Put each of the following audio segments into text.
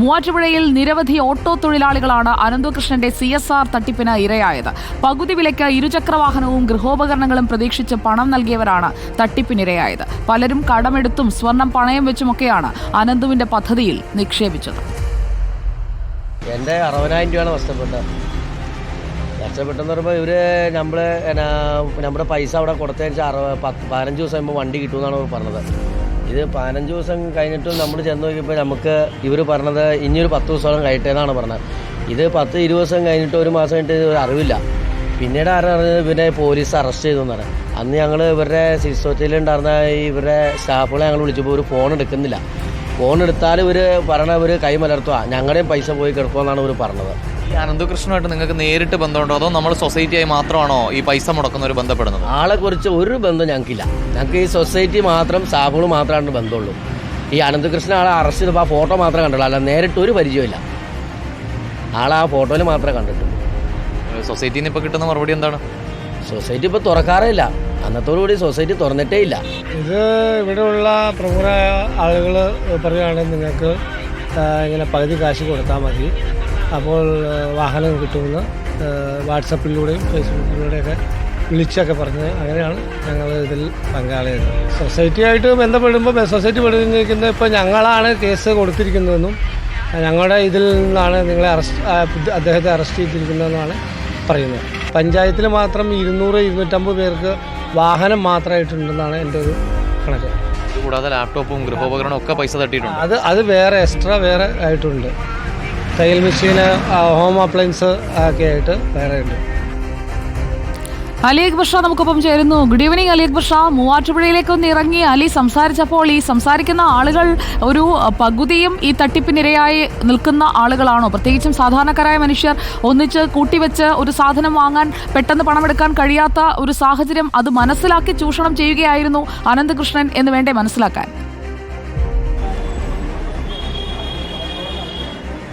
മൂവാറ്റുപുഴയിൽ നിരവധി ഓട്ടോ തൊഴിലാളികളാണ് അനന്തകൃഷ്ണന്റെ സി എസ് ആർ തട്ടിപ്പിന് ഇരയായത്. പകുതി വിലയ്ക്ക് ഇരുചക്രവാഹനവും ഗൃഹോപകരണങ്ങളും പ്രതീക്ഷിച്ച് പണം നൽകിയവരാണ് തട്ടിപ്പിനിരയായത്. പലരും കടമെടുത്തും സ്വർണം പണയം വെച്ചുമൊക്കെയാണ് അനന്തുവിന്റെ പദ്ധതിയിൽ നിക്ഷേപിച്ചത്. എന്റെ അറുപതിനായിരം രൂപയാണ് നഷ്ടപ്പെട്ടത്. നഷ്ടപ്പെട്ടെന്ന് പറയുമ്പോൾ ഇവർ നമ്മൾ നമ്മുടെ പൈസ അവിടെ കൊടുത്തതിന് പത്ത് പതിനഞ്ച് ദിവസം കഴിയുമ്പോൾ വണ്ടി കിട്ടുമെന്നാണ് പറഞ്ഞത്. ഇത് പതിനഞ്ച് ദിവസം കഴിഞ്ഞിട്ടും നമ്മൾ ചെന്ന് നോക്കിയപ്പോൾ നമുക്ക് ഇവർ പറഞ്ഞത് ഇനിയൊരു പത്ത് ദിവസത്തോളം കഴിട്ടേന്നാണ് പറഞ്ഞത്. ഇത് പത്ത് ഇരുപത് ദിവസം കഴിഞ്ഞിട്ട് ഒരു മാസം കഴിഞ്ഞിട്ട് ഇത് അറിവില്ല. പിന്നീട് ആരറിഞ്ഞത് ഇവരെ പോലീസ് അറസ്റ്റ് ചെയ്തു എന്നാണ്. അന്ന് ഞങ്ങൾ ഇവരുടെ സിസ്റ്റോറ്റിൽ ഉണ്ടായിരുന്ന ഇവരുടെ സ്റ്റാഫുകളെ ഞങ്ങൾ വിളിച്ചപ്പോൾ ഒരു ഫോൺ എടുക്കുന്നില്ല. ഫോൺ എടുത്താൽ ഇവർ പറയണ ഇവർ കൈ മലർത്തുക ഞങ്ങളുടെയും പൈസ പോയി കിടക്കുമെന്നാണ് ഇവർ പറഞ്ഞത്. ഈ അനന്തകൃഷ്ണനായിട്ട് നിങ്ങൾക്ക് നേരിട്ട് ബന്ധമുണ്ടോ? അതോ നമ്മൾ സൊസൈറ്റിയായി മാത്രമാണോ ഈ പൈസ മുടക്കുന്നവർ ബന്ധപ്പെടുന്നത്? ആളെ കുറിച്ച് ഒരു ബന്ധം ഞങ്ങൾക്കില്ല. ഞങ്ങൾക്ക് ഈ സൊസൈറ്റി മാത്രം സ്റ്റാഫുകൾ മാത്രമാണ് ബന്ധമുള്ളൂ. ഈ അനന്തകൃഷ്ണൻ ആളെ അറസ്റ്റ് ചെയ്തപ്പോൾ ആ ഫോട്ടോ മാത്രമേ കണ്ടുള്ളൂ. അല്ല നേരിട്ട് ഒരു പരിചയമില്ല ആളെ ആ ഫോട്ടോയിൽ മാത്രമേ കണ്ടിട്ടുള്ളൂ. സൊസൈറ്റിന് ഇപ്പോൾ കിട്ടുന്ന മറുപടി എന്താണ്? സൊസൈറ്റി ഇപ്പോൾ തുറക്കാറേ ഇല്ല. അന്നത്തോടുകൂടി സൊസൈറ്റി തുറന്നിട്ടേ ഇല്ല. ഇത് ഇവിടെയുള്ള പ്രമുഖരായ ആളുകൾ പറയുകയാണെങ്കിൽ നിങ്ങൾക്ക് ഇങ്ങനെ പകുതി കാശ് കൊടുത്താൽ മതി. അപ്പോൾ വാഹനം കിട്ടുമെന്ന് വാട്സപ്പിലൂടെയും ഫേസ്ബുക്കിലൂടെയൊക്കെ വിളിച്ചൊക്കെ പറഞ്ഞ് അങ്ങനെയാണ് ഞങ്ങൾ ഇതിൽ പങ്കാളിയത് സൊസൈറ്റിയായിട്ട് ബന്ധപ്പെടുമ്പോൾ സൊസൈറ്റി പെടുന്നിരിക്കുന്നത് ഇപ്പോൾ ഞങ്ങളാണ് കേസ് കൊടുത്തിരിക്കുന്നതെന്നും ഞങ്ങളുടെ ഇതിൽ നിന്നാണ് നിങ്ങളെ അറസ്റ്റ് അദ്ദേഹത്തെ അറസ്റ്റ് ചെയ്തിരിക്കുന്നതെന്നാണ് പറയുന്നത്. പഞ്ചായത്തിൽ മാത്രം ഇരുന്നൂറ് ഇരുന്നൂറ്റമ്പത് പേർക്ക് വാഹനം മാത്രമായിട്ടുണ്ടെന്നാണ് എന്റെ ഒരു കണക്ക്. കൂടാതെ ലാപ്ടോപ്പും ഗൃഹോപകരണവും ഒക്കെ പൈസ തട്ടിയിട്ടുണ്ട്. അത് അത് വേറെ എക്സ്ട്രാ വേറെ ആയിട്ടുണ്ട്. തയ്യൽ മെഷീന് ഹോം അപ്ലയൻസ് ഒക്കെ ആയിട്ട് വേറെ ഉണ്ട്. അലി അക്ബർ നമുക്കൊപ്പം ചേരുന്നു. ഗുഡ് ഈവനിങ് അലി അക്ബർ ഷാ മൂവാറ്റുപുഴയിലേക്ക് ഒന്ന് ഇറങ്ങി അലി സംസാരിച്ചപ്പോൾ ഈ സംസാരിക്കുന്ന ആളുകൾ ഒരു പകുതിയും ഈ തട്ടിപ്പിനിരയായി നിൽക്കുന്ന ആളുകളാണോ? പ്രത്യേകിച്ചും സാധാരണക്കാരായ മനുഷ്യർ ഒന്നിച്ച് കൂട്ടിവെച്ച് ഒരു സാധനം വാങ്ങാൻ പെട്ടെന്ന് പണമെടുക്കാൻ കഴിയാത്ത ഒരു സാഹചര്യം അത് മനസ്സിലാക്കി ചൂഷണം ചെയ്യുകയായിരുന്നു അനന്തകൃഷ്ണൻ എന്ന് വേണ്ടേ മനസ്സിലാക്കാൻ?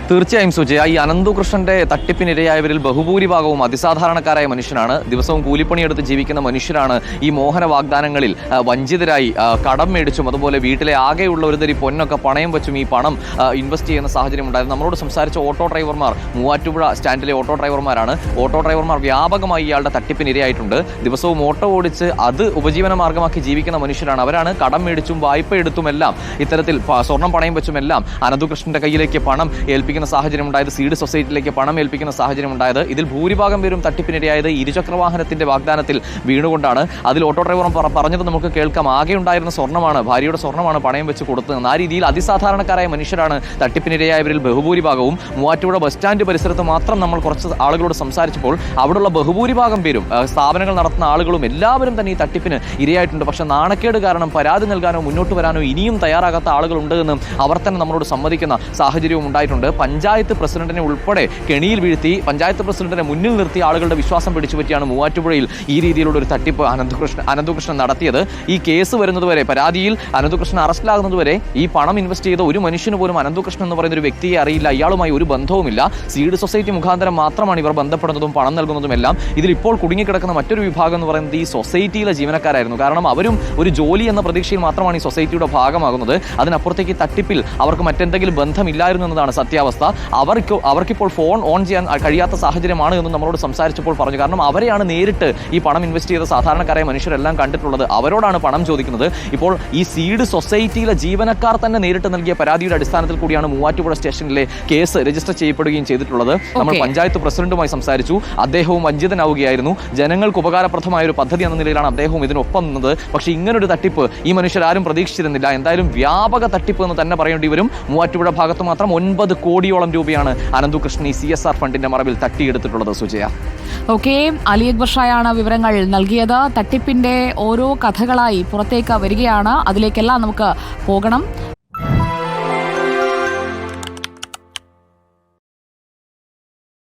തീർച്ചയായും സുജയ ഈ അനന്തകൃഷ്ണന്റെ തട്ടിപ്പിനിരയായവരിൽ ബഹുഭൂരിഭാഗവും അതിസാധാരണക്കാരായ മനുഷ്യനാണ്. ദിവസവും കൂലിപ്പണിയെടുത്ത് ജീവിക്കുന്ന മനുഷ്യരാണ് ഈ മോഹന വാഗ്ദാനങ്ങളിൽ വഞ്ചിതരായി കടം മേടിച്ചും അതുപോലെ വീട്ടിലെ ആകെയുള്ള ഒരുതരി പൊന്നൊക്കെ പണയം വെച്ചും ഈ പണം ഇൻവെസ്റ്റ് ചെയ്യുന്ന സാഹചര്യം ഉണ്ടായിരുന്നു. നമ്മളോട് സംസാരിച്ച ഓട്ടോ ഡ്രൈവർമാർ മൂവാറ്റുപുഴ സ്റ്റാൻഡിലെ ഓട്ടോ ഡ്രൈവർമാരാണ്. ഓട്ടോ ഡ്രൈവർമാർ വ്യാപകമായി ഇയാളുടെ തട്ടിപ്പിനിരയായിട്ടുണ്ട്. ദിവസവും ഓട്ടോ ഓടിച്ച് അത് ഉപജീവന മാർഗമാക്കി ജീവിക്കുന്ന മനുഷ്യരാണ്. അവരാണ് കടം മേടിച്ചും വായ്പ എടുത്തുമെല്ലാം ഇത്തരത്തിൽ സ്വർണം പണയം വെച്ചുമെല്ലാം അനന്തകൃഷ്ണന്റെ കയ്യിലേക്ക് പണം ഏൽപ്പിക്കുന്ന സാഹചര്യം ഉണ്ടായത് സീഡ് സൊസൈറ്റിയിലേക്ക് പണം ഏൽപ്പിക്കുന്ന സാഹചര്യം ഉണ്ടായത് ഇതിൽ ഭൂരിഭാഗം പേരും തട്ടിപ്പിനിരയായത് ഇരുചക്ര വാഹനത്തിന്റെ വാഗ്ദാനത്തിൽ വീണുകൊണ്ടാണ്. അതിൽ ഓട്ടോ ഡ്രൈവറും പറ- പറഞ്ഞത് നമുക്ക് കേൾക്കാം. ആകെ ഉണ്ടായിരുന്ന സ്വർണമാണ് ഭാര്യയുടെ സ്വർണമാണ് പണയം വെച്ച് കൊടുത്തത്. ആ രീതിയിൽ അതിസാധാരണക്കാരായ മനുഷ്യരാണ് തട്ടിപ്പിനിരയായവരിൽ ബഹുഭൂരിഭാഗവും. മൂവാറ്റുപുഴ ബസ് സ്റ്റാൻഡ് പരിസരത്ത് മാത്രം നമ്മൾ കുറച്ച് ആളുകളോട് സംസാരിച്ചപ്പോൾ അവിടെയുള്ള ബഹുഭൂരിഭാഗം പേരും സ്ഥാപനങ്ങൾ നടത്തുന്ന ആളുകളും എല്ലാവരും തന്നെ ഈ തട്ടിപ്പിന് ഇരയായിട്ടുണ്ട്. പക്ഷെ നാണക്കേട് കാരണം പരാതി നൽകാനോ മുന്നോട്ട് വരാനോ ഇനിയും തയ്യാറാകാത്ത ആളുകളുണ്ട് എന്ന് അവർ തന്നെ നമ്മളോട് സമ്മതിക്കുന്ന സാഹചര്യവും ഉണ്ടായിട്ടുണ്ട്. പഞ്ചായത്ത് പ്രസിഡന്റിനെ ഉൾപ്പെടെ കെണിയിൽ വീഴ്ത്തി പഞ്ചായത്ത് പ്രസിഡന്റിനെ മുന്നിൽ നിർത്തി ആളുകളുടെ വിശ്വാസം പിടിച്ചുപറ്റിയാണ് മൂവാറ്റുപുഴയിൽ ഈ രീതിയിലുള്ള ഒരു തട്ടിപ്പ് അനന്തകൃഷ്ണൻ അനന്തകൃഷ്ണൻ നടത്തിയത്. ഈ കേസ് വരുന്നതുവരെ പരാതിയിൽ അനന്തകൃഷ്ണൻ അറസ്റ്റിലാകുന്നതുവരെ ഈ പണം ഇൻവെസ്റ്റ് ചെയ്ത ഒരു മനുഷ്യന് പോലും അനന്തകൃഷ്ണൻ എന്ന് പറയുന്ന ഒരു വ്യക്തിയെ അറിയില്ല. ഇയാളുമായി ഒരു ബന്ധവുമില്ല. സീഡ് സൊസൈറ്റി മുഖാന്തരം മാത്രമാണ് ഇവർ ബന്ധപ്പെടുന്നതും പണം നൽകുന്നതും എല്ലാം ഇതിൽ ഇപ്പോൾ കുടുങ്ങിക്കിടക്കുന്ന മറ്റൊരു വിഭാഗം എന്ന് പറയുന്നത് ഈ സൊസൈറ്റിയിലെ ജീവനക്കാരായിരുന്നു. കാരണം അവരും ഒരു ജോലി എന്ന പ്രതീക്ഷയിൽ മാത്രമാണ് ഈ സൊസൈറ്റിയുടെ ഭാഗമാകുന്നത്. അതിനപ്പുറത്തേക്ക് തട്ടിപ്പിൽ അവർക്ക് മറ്റെന്തെങ്കിലും ബന്ധമില്ലായിരുന്നു എന്നതാണ് സത്യാവസ്ഥ. അവർക്ക് അവർക്കിപ്പോൾ ഫോൺ ഓൺ ചെയ്യാൻ കഴിയാത്ത സാഹചര്യമാണ് എന്ന് നമ്മളോട് സംസാരിച്ചപ്പോൾ പറഞ്ഞു. കാരണം അവരെയാണ് നേരിട്ട് ഈ പണം ഇൻവെസ്റ്റ് ചെയ്ത സാധാരണക്കാരായ മനുഷ്യരെല്ലാം കണ്ടിട്ടുള്ളത്. അവരോടാണ് പണം ചോദിക്കുന്നത്. ഇപ്പോൾ ഈ സീഡ് സൊസൈറ്റിയിലെ ജീവനക്കാർ തന്നെ നേരിട്ട് നൽകിയ പരാതിയുടെ അടിസ്ഥാനത്തിൽ കൂടിയാണ് മൂവാറ്റുപുഴ സ്റ്റേഷനിലെ കേസ് രജിസ്റ്റർ ചെയ്യപ്പെടുകയും ചെയ്തിട്ടുള്ളത്. നമ്മൾ പഞ്ചായത്ത് പ്രസിഡന്റുമായി സംസാരിച്ചു. അദ്ദേഹവും വഞ്ചിതനാവുകയായിരുന്നു. ജനങ്ങൾക്ക് ഉപകാരപ്രദമായ ഒരു പദ്ധതി എന്ന നിലയിലാണ് അദ്ദേഹവും ഇതിനൊപ്പം നിന്നത്. പക്ഷേ ഇങ്ങനൊരു തട്ടിപ്പ് ഈ മനുഷ്യരാരും പ്രതീക്ഷിച്ചിരുന്നില്ല. എന്തായാലും വ്യാപക തട്ടിപ്പ് എന്ന് തന്നെ പറയേണ്ടി വരും. മൂവാറ്റുപുഴ ഭാഗത്ത് മാത്രം ഒൻപത് കോടിയോളം രൂപയാണ് അനന്തുകൃഷ്ണൻ ഈ സി എസ് ആർ ഫണ്ടിന്റെ മറവിൽ തട്ടിയെടുത്തിട്ടുള്ളത് സുജയ. ഓക്കെ അലി അക്ബർ ഷായാണ് വിവരങ്ങൾ നൽകിയത്. തട്ടിപ്പിന്റെ ഓരോ കഥകളായി പുറത്തേക്ക് വരികയാണ്. അതിലേക്കെല്ലാം നമുക്ക് പോകണം.